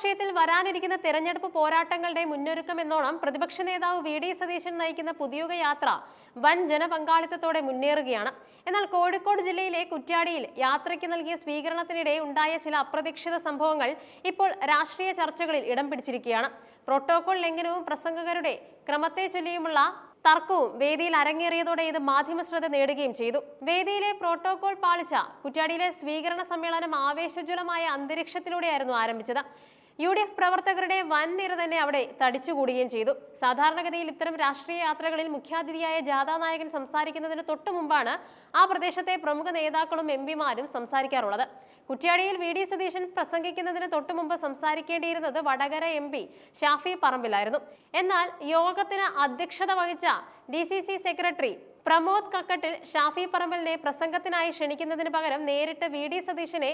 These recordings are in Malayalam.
രാഷ്ട്രീയത്തിൽ വരാനിരിക്കുന്ന തെരഞ്ഞെടുപ്പ് പോരാട്ടങ്ങളുടെ മുന്നൊരുക്കം എന്നോണം പ്രതിപക്ഷ നേതാവ് വി. ഡി. സതീശൻ നയിക്കുന്ന പുതിയുഗ യാത്ര വൻ ജനപങ്കാളിത്തത്തോടെ മുന്നേറുകയാണ്. എന്നാൽ കോഴിക്കോട് ജില്ലയിലെ കുറ്റ്യാടിയിൽ യാത്രയ്ക്ക് നൽകിയ സ്വീകരണത്തിനിടെ ഉണ്ടായ ചില അപ്രതീക്ഷിത സംഭവങ്ങൾ ഇപ്പോൾ രാഷ്ട്രീയ ചർച്ചകളിൽ ഇടം പിടിച്ചിരിക്കുകയാണ്. പ്രോട്ടോകോൾ ലംഘനവും പ്രസംഗകരുടെ ക്രമത്തെ ചൊല്ലിയുമുള്ള തർക്കവും വേദിയിൽ അരങ്ങേറിയതോടെ ഇത് മാധ്യമ ശ്രദ്ധ നേടുകയും ചെയ്തു. വേദിയിലെ പ്രോട്ടോകോൾ പാളിച്ച കുറ്റ്യാടിയിലെ സ്വീകരണ സമ്മേളനം ആവേശജ്വലമായ അന്തരീക്ഷത്തിലൂടെയായിരുന്നു ആരംഭിച്ചത്. യു ഡി എഫ് പ്രവർത്തകരുടെ വൻനിര തന്നെ അവിടെ തടിച്ചുകൂടുകയും ചെയ്തു. സാധാരണഗതിയിൽ ഇത്തരം രാഷ്ട്രീയ യാത്രകളിൽ മുഖ്യാതിഥിയായ ജാഥാ നായകൻ സംസാരിക്കുന്നതിന് തൊട്ടു മുമ്പാണ് ആ പ്രദേശത്തെ പ്രമുഖ നേതാക്കളും എം പിമാരും സംസാരിക്കാറുള്ളത്. കുറ്റ്യാടിയിൽ വി ഡി സതീശൻ പ്രസംഗിക്കുന്നതിന് തൊട്ടു മുമ്പ് സംസാരിക്കേണ്ടിയിരുന്നത് വടകര എം പി ഷാഫി പറമ്പിലായിരുന്നു. എന്നാൽ യോഗത്തിന് അധ്യക്ഷത വഹിച്ച D C C secretary Pramod Kakkattil Shafi പറമ്പലിനെ പ്രസംഗത്തിനായി ക്ഷണിക്കുന്നതിന് പകരം നേരിട്ട് വി ഡി സതീശനെ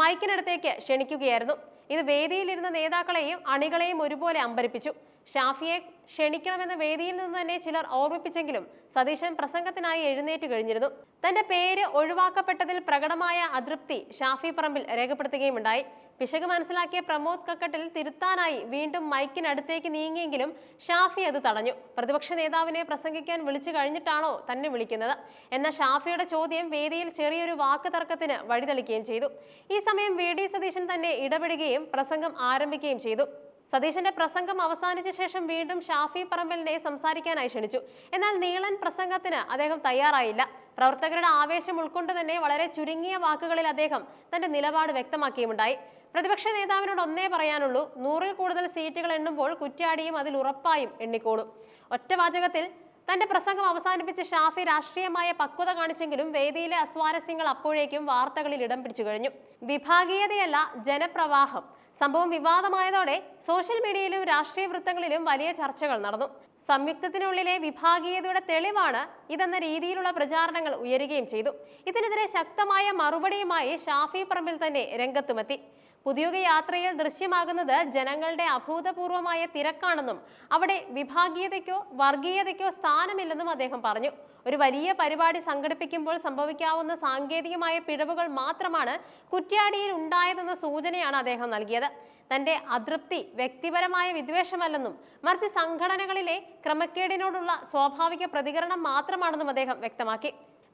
മൈക്കിനടുത്തേക്ക് ക്ഷണിക്കുകയായിരുന്നു. ഇത് വേദിയിലിരുന്ന നേതാക്കളെയും അണികളെയും ഒരുപോലെ അമ്പരിപ്പിച്ചു. ഷാഫിയെ ക്ഷണിക്കണമെന്ന് വേദിയിൽ നിന്ന് തന്നെ ചിലർ ഓർമ്മിപ്പിച്ചെങ്കിലും സതീശൻ പ്രസംഗത്തിനായി എഴുന്നേറ്റ് കഴിഞ്ഞിരുന്നു. തന്റെ പേര് ഒഴിവാക്കപ്പെട്ടതിൽ പ്രകടമായ അതൃപ്തി ഷാഫി പറമ്പിൽ രേഖപ്പെടുത്തുകയുമുണ്ടായി. പിശക് മനസ്സിലാക്കിയ പ്രമോദ് കക്കട്ടിൽ തിരുത്താനായി വീണ്ടും മൈക്കിനടുത്തേക്ക് നീങ്ങിയെങ്കിലും ഷാഫി അത് തടഞ്ഞു. പ്രതിപക്ഷ നേതാവിനെ പ്രസംഗിക്കാൻ വിളിച്ചു കഴിഞ്ഞിട്ടാണോ തന്നെ വിളിക്കുന്നത്? എന്ന ഷാഫിയുടെ ചോദ്യം വേദിയിൽ ചെറിയൊരു വാക്ക് തർക്കത്തിന് വഴിതെളിക്കുകയും ചെയ്തു. ഈ സമയം വി ഡി സതീശൻ തന്നെ ഇടപെടുകയും പ്രസംഗം ആരംഭിക്കുകയും ചെയ്തു. സതീശന്റെ പ്രസംഗം അവസാനിച്ച ശേഷം വീണ്ടും ഷാഫി പറമ്പലിനെ സംസാരിക്കാനായി ക്ഷണിച്ചു. എന്നാൽ നീളൻ പ്രസംഗത്തിന് അദ്ദേഹം തയ്യാറായില്ല. പ്രവർത്തകരുടെ ആവേശം ഉൾക്കൊണ്ട് തന്നെ വളരെ ചുരുങ്ങിയ വാക്കുകളിൽ അദ്ദേഹം തന്റെ നിലപാട് വ്യക്തമാക്കിയുമുണ്ടായി. പ്രതിപക്ഷ നേതാവിനോട് ഒന്നേ പറയാനുള്ളൂ. നൂറിൽ കൂടുതൽ സീറ്റുകൾ എണ്ണുമ്പോൾ കുറ്റ്യാടിയും അതിൽ ഉറപ്പായും എണ്ണിക്കോളും. ഒറ്റവാചകത്തിൽ തന്റെ പ്രസംഗം അവസാനിപ്പിച്ച ഷാഫി രാഷ്ട്രീയമായ പക്വത കാണിച്ചെങ്കിലും വേദിയിലെ അസ്വാരസ്യങ്ങൾ അപ്പോഴേക്കും വാർത്തകളിൽ ഇടം പിടിച്ചു കഴിഞ്ഞു. വിഭാഗീയതയല്ല ജനപ്രവാഹം. സംഭവം വിവാദമായതോടെ സോഷ്യൽ മീഡിയയിലും രാഷ്ട്രീയ വൃത്തങ്ങളിലും വലിയ ചർച്ചകൾ നടന്നു. സംയുക്തത്തിനുള്ളിലെ വിഭാഗീയതയുടെ തെളിവാണ് ഇതെന്ന രീതിയിലുള്ള പ്രചാരണങ്ങൾ ഉയരുകയും ചെയ്തു. ഇതിനെതിരെ ശക്തമായ മറുപടിയുമായി ഷാഫി പറമ്പിൽ തന്നെ രംഗത്തുമെത്തി. പുതിയുഗ യാത്രയിൽ ദൃശ്യമാകുന്നത് ജനങ്ങളുടെ അഭൂതപൂർവമായ തിരക്കാണെന്നും അവിടെ വിഭാഗീയതയ്ക്കോ വർഗീയതയ്ക്കോ സ്ഥാനമില്ലെന്നും അദ്ദേഹം പറഞ്ഞു. ഒരു വലിയ പരിപാടി സംഘടിപ്പിക്കുമ്പോൾ സംഭവിക്കാവുന്ന സാങ്കേതികമായ പിഴവുകൾ മാത്രമാണ് കുറ്റ്യാടിയിൽ ഉണ്ടായതെന്ന സൂചനയാണ് അദ്ദേഹം നൽകിയത്. തന്റെ അതൃപ്തി വ്യക്തിപരമായ വിദ്വേഷമല്ലെന്നും മറിച്ച് സംഘടനകളിലെ ക്രമക്കേടിനോടുള്ള സ്വാഭാവിക പ്രതികരണം മാത്രമാണെന്നും അദ്ദേഹം വ്യക്തമാക്കി.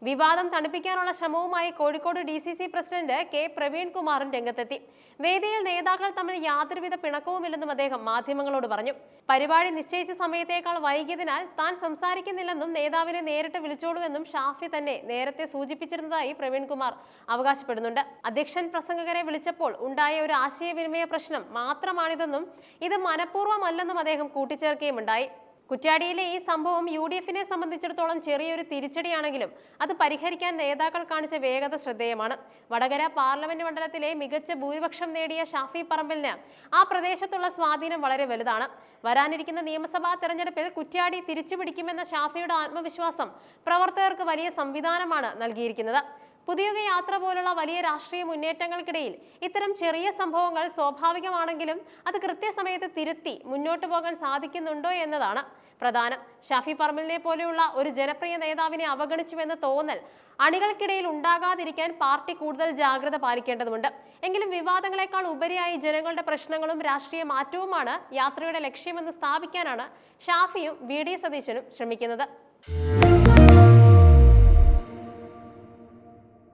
വിവാദം തണുപ്പിക്കാനുള്ള ശ്രമവുമായി Kozhikode D C C president K പ്രവീൺകുമാറും രംഗത്തെത്തി. വേദിയിൽ നേതാക്കൾ തമ്മിൽ യാതൊരുവിധ പിണക്കവുമില്ലെന്നും അദ്ദേഹം മാധ്യമങ്ങളോട് പറഞ്ഞു. പരിപാടി നിശ്ചയിച്ച സമയത്തേക്കാൾ വൈകിയതിനാൽ താൻ സംസാരിക്കുന്നില്ലെന്നും നേതാവിനെ നേരിട്ട് വിളിച്ചോളൂവെന്നും ഷാഫി തന്നെ നേരത്തെ സൂചിപ്പിച്ചിരുന്നതായി പ്രവീൺകുമാർ അവകാശപ്പെടുന്നുണ്ട്. അധ്യക്ഷൻ പ്രസംഗകരെ വിളിച്ചപ്പോൾ ഉണ്ടായ ഒരു ആശയവിനിമയ പ്രശ്നം മാത്രമാണിതെന്നും ഇത് മനഃപൂർവമല്ലെന്നും അദ്ദേഹം കൂട്ടിച്ചേർക്കുകയുമുണ്ടായി. കുറ്റ്യാടിയിലെ ഈ സംഭവം യു ഡി എഫിനെ സംബന്ധിച്ചിടത്തോളം ചെറിയൊരു തിരിച്ചടിയാണെങ്കിലും അത് പരിഹരിക്കാൻ നേതാക്കൾ കാണിച്ച വേഗത ശ്രദ്ധേയമാണ്. വടകര പാർലമെന്റ് മണ്ഡലത്തിലെ മികച്ച ഭൂരിപക്ഷം നേടിയ ഷാഫി പറമ്പലിന് ആ പ്രദേശത്തുള്ള സ്വാധീനം വളരെ വലുതാണ്. വരാനിരിക്കുന്ന നിയമസഭാ തെരഞ്ഞെടുപ്പിൽ കുറ്റ്യാടി തിരിച്ചുപിടിക്കുമെന്ന ഷാഫിയുടെ ആത്മവിശ്വാസം പ്രവർത്തകർക്ക് വലിയ സംവിധാനമാണ് നൽകിയിരിക്കുന്നത്. പുതിയുഗ യാത്ര പോലുള്ള വലിയ രാഷ്ട്രീയ മുന്നേറ്റങ്ങൾക്കിടയിൽ ഇത്തരം ചെറിയ സംഭവങ്ങൾ സ്വാഭാവികമാണെങ്കിലും അത് കൃത്യസമയത്ത് തിരുത്തി മുന്നോട്ട് പോകാൻ സാധിക്കുന്നുണ്ടോ എന്നതാണ്. പ്രധാനം. ഷാഫി പറമ്പലിനെ പോലെയുള്ള ഒരു ജനപ്രിയ നേതാവിനെ അവഗണിച്ചുവെന്ന തോന്നൽ അണികൾക്കിടയിൽ ഉണ്ടാകാതിരിക്കാൻ പാർട്ടി കൂടുതൽ ജാഗ്രത പാലിക്കേണ്ടതുണ്ട്. എങ്കിലും വിവാദങ്ങളെക്കാൾ ഉപരിയായി ജനങ്ങളുടെ പ്രശ്നങ്ങളും രാഷ്ട്രീയ മാറ്റവുമാണ് യാത്രയുടെ ലക്ഷ്യമെന്ന് സ്ഥാപിക്കാനാണ് ഷാഫിയും വി. ഡി. സതീശനും ശ്രമിക്കുന്നത്.